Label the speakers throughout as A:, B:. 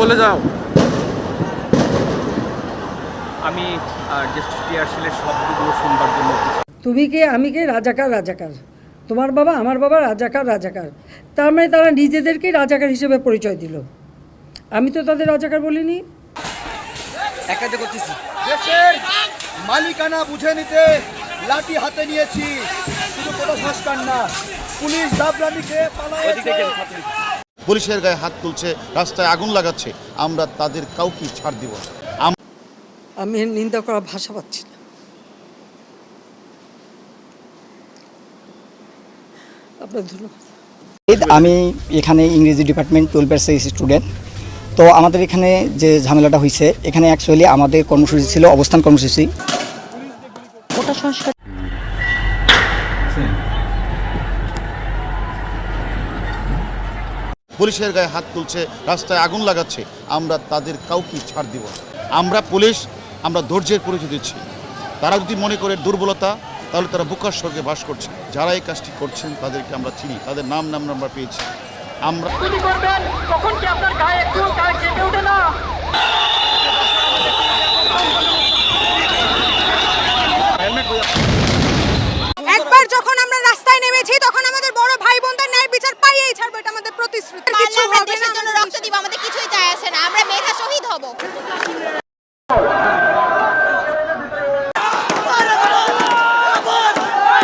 A: বলে যাও।
B: আমি জাস্ট টিয়ারশেলের শব্দগুলো শুনবার জন্য
C: তুমি কে? আমি কে? রাজাকার রাজাকার। তোমার বাবা? আমার বাবা রাজাকার রাজাকার। তার মানে তারা নিজেদেরকেই রাজাকার হিসেবে পরিচয় দিল। আমি তো তাদের রাজাকার বলিনি।
D: দেশের মালিকানা বুঝে নিতে লাঠি হাতে নিয়েছি। শুধু কোনো সংস্কার না পুলিশ দাবরানিকে পালায়েছে
E: পুলিশের গায়ে হাত তুলছে রাস্তায় আগুন লাগাচ্ছে আমরা তাদের কাউকে ছাড় দিব
C: আমি নিন্দা করার ভাষা পাচ্ছি না। আপনার ধন্যবাদ।
F: আমি এখানে ইংরেজি ডিপার্টমেন্ট টুয়েলভ স্টুডেন্ট। তো আমাদের এখানে যে ঝামেলাটা হয়েছে এখানে অ্যাকচুয়ালি আমাদের কর্মসূচি ছিল অবস্থান কর্মসূচি।
G: কোটা সংস্কার
E: পুলিশের গায়ে হাত তুলছে রাস্তায় আগুন লাগাচ্ছে আমরা তাদের কাউকে ছাড় দিব আমরা পুলিশ আমরা ধৈর্যের পরিচয় দিচ্ছি। তারা যদি মনে করে দুর্বলতা তাহলে তারা বুকার স্বর্গে বাস করছে। যারা এই কাজটি করছেন তাদেরকে আমরা চিনি তাদের নাম নাম আমরা পেয়েছি। আমরা
H: একবার যখন আমরা রাস্তায় নেমেছি তখন আমাদের বড় ভাই বোনদের ন্যায় বিচার পাইয়েই ছাড়বো এটা আমাদের প্রতিশ্রুতি কিছু
G: আমরা
H: হবে না
G: দেশের জন্য রক্ত দিব আমাদের কিছুই যায় আসে না আমরা মেধা শহীদ হব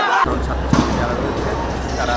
B: সাধারণ ছাত্রছাত্রী যারা রয়েছে তারা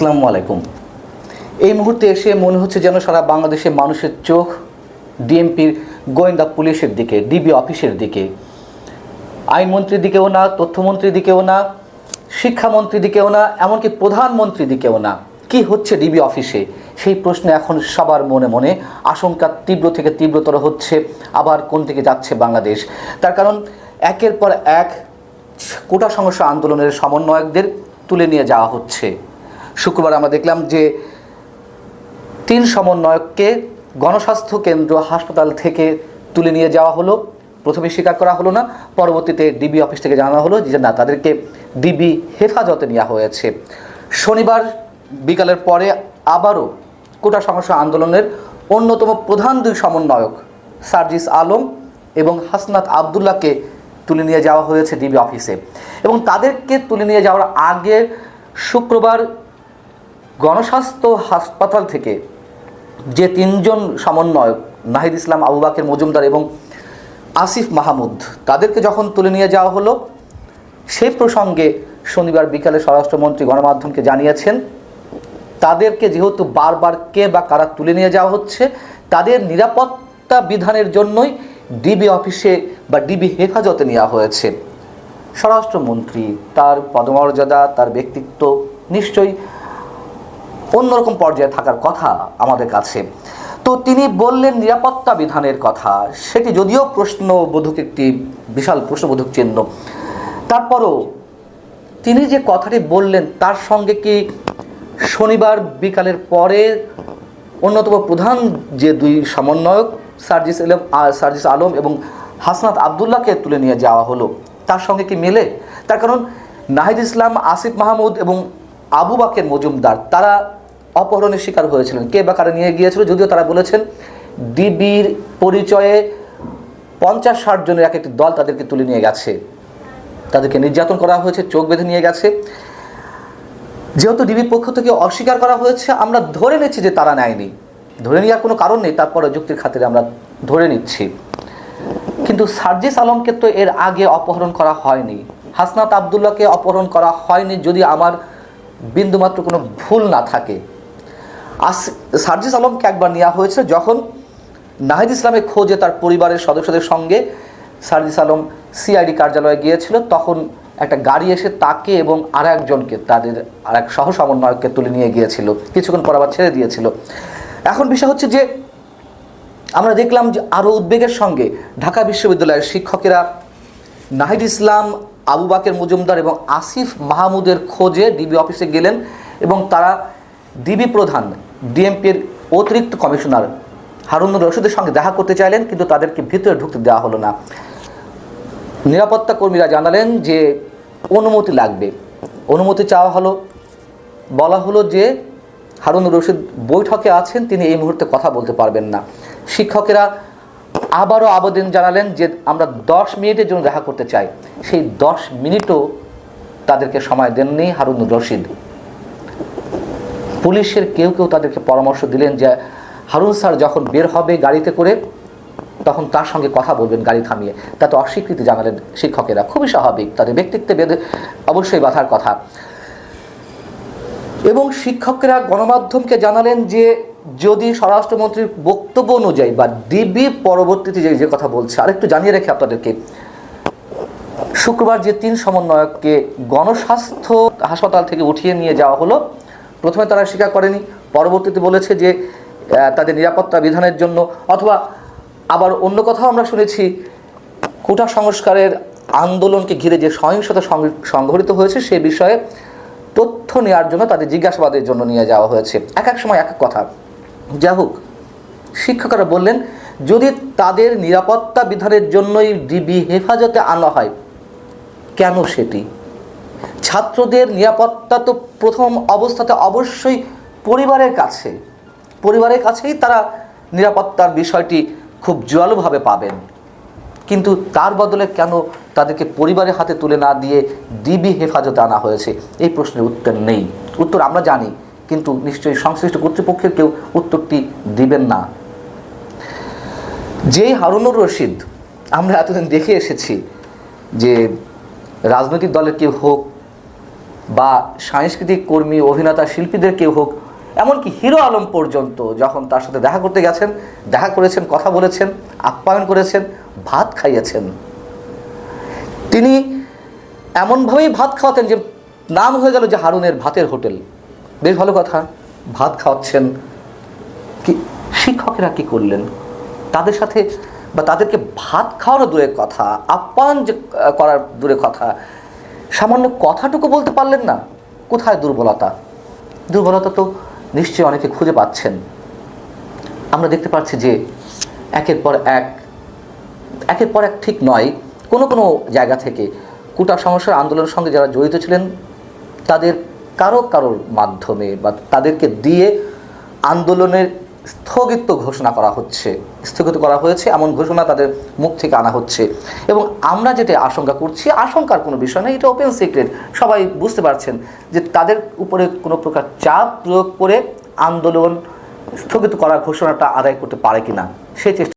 I: আসসালামু আলাইকুম। এই মুহূর্তে এসে মনে হচ্ছে যেন সারা বাংলাদেশের মানুষের চোখ ডিএমপির গোয়েন্দা পুলিশের দিকে, ডিবি অফিসের দিকে, আইনমন্ত্রীর দিকেও না, তথ্যমন্ত্রীর দিকেও না, শিক্ষামন্ত্রীর দিকেও না, এমনকি প্রধানমন্ত্রীর দিকেও না। কি হচ্ছে ডিবি অফিসে? সেই প্রশ্ন এখন সবার মনে মনে আশঙ্কা তীব্র থেকে তীব্রতর হচ্ছে, আবার কোন দিকে যাচ্ছে বাংলাদেশ? তার কারণ একের পর এক কোটা সমস্যা আন্দোলনের সমন্বয়কদের তুলে নিয়ে যাওয়া হচ্ছে। শুক্রবার আমরা দেখলাম যে তিন সমন্বয়ককে গণস্বাস্থ্য কেন্দ্র হাসপাতাল থেকে তুলে নিয়ে যাওয়া হলো। প্রথমে স্বীকার করা হলো না, পরবর্তীতে ডিবি অফিস থেকে জানানো হলো যে, না, তাদেরকে ডিবি হেফাজতে নেওয়া হয়েছে। শনিবার বিকালের পরে আবারও কোটা সমস্যা আন্দোলনের অন্যতম প্রধান দুই সমন্বয়ক, সার্জিস আলম এবং হাসনাত আবদুল্লাহকে তুলে নিয়ে যাওয়া হয়েছে ডিবি অফিসে। এবং তাদেরকে তুলে নিয়ে যাওয়ার আগে শুক্রবার গণস্বাস্থ্য হাসপাতাল থেকে যে তিনজন সমন্বয়ক, নাহিদ ইসলাম, আবু বাকের, মজুমদার এবং আসিফ মাহমুদ, তাদেরকে যখন তুলে নিয়ে যাওয়া হলো সেই প্রসঙ্গে শনিবার বিকালে স্বরাষ্ট্রমন্ত্রী গণমাধ্যমকে জানিয়েছেন, তাদেরকে যেহেতু বারবার কে বা কারা তুলে নিয়ে যাওয়া হচ্ছে, তাদের নিরাপত্তা বিধানের জন্যই ডিবি অফিসে বা ডিবি হেফাজতে নেওয়া হয়েছে। স্বরাষ্ট্রমন্ত্রী তার পদমর্যাদা, তার ব্যক্তিত্ব নিশ্চয়ই অন্যরকম পর্যায়ে থাকার কথা আমাদের কাছে। তো তিনি বললেন নিরাপত্তা বিধানের কথা। সেটি যদিও প্রশ্নবোধক একটি বিশাল প্রশ্নবোধক চিহ্ন। তারপরও তিনি যে কথাটি বললেন তার সঙ্গে কি শনিবার বিকালের পরে অন্যতম প্রধান যে দুই সমন্বয়ক, সার্জিস এলম সার্জিস আলম এবং হাসনাত আবদুল্লাহকে তুলে নিয়ে যাওয়া হলো, তার সঙ্গে কি মেলে? তার কারণ নাহিদ ইসলাম, আসিফ মাহমুদ এবং আবু বাকের মজুমদার, তারা অপহরণের শিকার হয়েছিলেন। কে বা কারা নিয়ে গিয়েছিল? যদিও তারা বলেছেন, ডিবির পরিচয়ে পঞ্চাশ ষাট জনের এক একটি দল তাদেরকে তুলে নিয়ে গেছে। তাদেরকে নির্যাতন করা হয়েছে, চোখ বেঁধে নিয়ে গেছে। যেহেতু ডিবির পক্ষ থেকে অস্বীকার করা হয়েছে, আমরা ধরে নিচ্ছি যে তারা নেয়নি। ধরে নেওয়ার কোনো কারণ নেই, তারপরে যুক্তির খাতিরে আমরা ধরে নিচ্ছি। কিন্তু সার্জিস আলমকে তো এর আগে অপহরণ করা হয়নি। হাসনাত আবদুল্লাহকে অপহরণ করা হয়নি যদি আমার বিন্দুমাত্র কোনো ভুল না থাকে। আস- সার্জিস আলমকে একবার নেওয়া হয়েছে যখন নাহিদ ইসলামের খোঁজে তার পরিবারের সদস্যদের সঙ্গে সার্জিস আলম সিআইডি কার্যালয়ে গিয়েছিল। তখন একটা গাড়ি এসে তাকে এবং আর একজনকে তাদের আর এক সহ সমন্বয়ককে তুলে নিয়ে গিয়েছিল। কিছুক্ষণ পর আবার ছেড়ে দিয়েছিল। এখন বিষয় হচ্ছে যে আমরা দেখলাম যে আরও উদ্বেগের সঙ্গে ঢাকা বিশ্ববিদ্যালয়ের শিক্ষকেরা নাহিদ ইসলাম, আবু বাকের মজুমদার এবং আসিফ মাহমুদের খোঁজে ডিবি অফিসে গেলেন এবং তারা ডিবি প্রধান ডিএমপির অতিরিক্ত কমিশনার হারুনুর রশিদের সঙ্গে দেখা করতে চাইলেন, কিন্তু তাদেরকে ভিতরে ঢুকতে দেওয়া হলো না। নিরাপত্তা কর্মীরা জানালেন যে অনুমতি লাগবে। অনুমতি চাওয়া হলো, বলা হলো যে হারুনুর রশিদ বৈঠকে আছেন, তিনি এই মুহূর্তে কথা বলতে পারবেন না। শিক্ষকেরা আবারও আবেদন জানালেন যে আমরা দশ মিনিটের জন্য দেখা করতে চাই। সেই দশ মিনিটও তাদেরকে সময় দেননি হারুনুর রশিদ। পুলিশের কেউ কেউ তাদেরকে পরামর্শ দিলেন যে, হারুন স্যার যখন বের হবে গাড়িতে করে, তখন তার সঙ্গে কথা বলবেন গাড়ি থামিয়ে। তাতে অস্বীকৃতি জানালেন শিক্ষকেরা। খুবই স্বাভাবিক, তাদের ব্যক্তিত্বে বেঁধে অবশ্যই বাধার কথা। এবং শিক্ষকরা গণমাধ্যমকে জানালেন যে, যদি স্বরাষ্ট্রমন্ত্রীর বক্তব্য অনুযায়ী বা ডিবি পরবর্তীতে যে যে কথা বলছে, আরেকটু জানিয়ে রেখে আপনাদেরকে, শুক্রবার যে তিন সমন্বয়ককে গণস্বাস্থ্য হাসপাতাল থেকে উঠিয়ে নিয়ে যাওয়া হলো প্রথমে তারা স্বীকার করেনি, পরবর্তীতে বলেছে যে তাদের নিরাপত্তা বিধানের জন্য, অথবা আবার অন্য কথাও আমরা শুনেছি কোটা সংস্কারের আন্দোলনকে ঘিরে যে সহিংসতা সংঘটিত হয়েছে সে বিষয়ে তথ্য নেওয়ার জন্য তাদের জিজ্ঞাসাবাদের জন্য নিয়ে যাওয়া হয়েছে। এক এক সময় এক এক কথা। যা হোক, শিক্ষকরা বললেন, যদি তাদের নিরাপত্তা বিধানের জন্যই ডিবি হেফাজতে আনা হয়, কেন সেটি? ছাত্রদের নিরাপত্তা তো প্রথম অবস্থাতে অবশ্যই পরিবারের কাছে। পরিবারের কাছেই তারা নিরাপত্তার বিষয়টি খুব জোরালোভাবে পাবেন। কিন্তু তার বদলে কেন তাদেরকে পরিবারের হাতে তুলে না দিয়ে ডিবি হেফাজতে আনা হয়েছে? এই প্রশ্নের উত্তর নেই। উত্তর আমরা জানি, কিন্তু নিশ্চয়ই সংশ্লিষ্ট কর্তৃপক্ষের কেউ উত্তরটি দিবেন না। যেই হারুনুর রশিদ, আমরা এতদিন দেখে এসেছি যে রাজনৈতিক দলের কেউ হোক বা সাংস্কৃতিক কর্মী, অভিনেতা, শিল্পীদের কেউ হোক, এমনকি হিরো আলম পর্যন্ত যখন তার সাথে দেখা করতে গেছেন, দেখা করেছেন, কথা বলেছেন, আপ্যায়ন করেছেন, ভাত খাইয়েছেন। তিনি এমনভাবেই ভাত খাওয়াতেন যে নাম হয়ে গেল যে হারুনের ভাতের হোটেল। বেশ ভালো কথা, ভাত খাওয়াচ্ছেন। কি, শিক্ষকেরা কি করলেন? তাদের সাথে বা তাদেরকে ভাত খাওয়ানো দূরের কথা, আপ্যায়ন যে করার দূরের কথা সামান্য কথাটুকু বলতে পারলেন না। কোথায় দুর্বলতা? দুর্বলতা তো নিশ্চয়ই অনেকে খুঁজে পাচ্ছেন। আমরা দেখতে পাচ্ছি যে একের পর এক, একের পর এক ঠিক নয়, কোনো কোনো জায়গা থেকে কুটা সমস্যার আন্দোলনের সঙ্গে যারা জড়িত ছিলেন, তাদের কারও কারোর মাধ্যমে বা তাদেরকে দিয়ে আন্দোলনের স্থগিত ঘোষণা করা হচ্ছে। স্থগিত করা হয়েছে, এমন ঘোষণা তাদের মুখ থেকে আনা হচ্ছে। এবং আমরা যেটা আশঙ্কা করছি, আশঙ্কার কোনো বিষয় নেই, এটা ওপেন সিক্রেট সবাই বুঝতে পারছেন যে তাদের উপরে কোনো প্রকার চাপ প্রয়োগ করে আন্দোলন স্থগিত করার ঘোষণাটা আদায় করতে পারে কিনা, সেই চেষ্টা